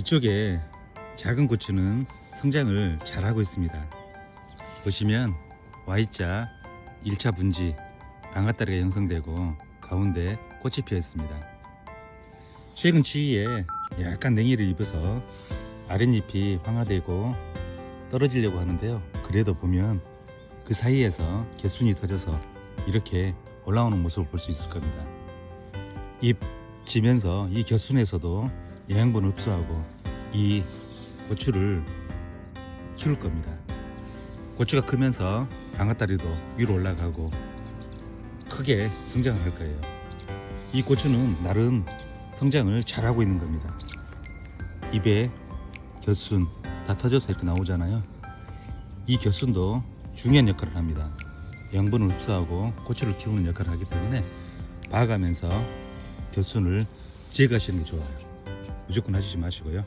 이쪽에 작은 고추는 성장을 잘하고 있습니다. 보시면 Y자 1차 분지 방아다리가 형성되고 가운데 꽃이 피어 있습니다. 최근 추위에 약간 냉이를 입어서 아랫잎이 황화되고 떨어지려고 하는데요. 그래도 보면 그 사이에서 개순이 터져서 이렇게 올라오는 모습을 볼 수 있을 겁니다. 잎 지면서 이 겨순에서도 영양분을 흡수하고 이 고추를 키울 겁니다. 고추가 크면서 방아다리도 위로 올라가고 크게 성장을 할 거예요. 이 고추는 나름 성장을 잘하고 있는 겁니다. 입에 겨순 다 터져서 이렇게 나오잖아요. 이 겨순도 중요한 역할을 합니다. 영분을 흡수하고 고추를 키우는 역할을 하기 때문에 봐가면서 겨순을 제거하시는 게 좋아요. 무조건 하시지 마시고요.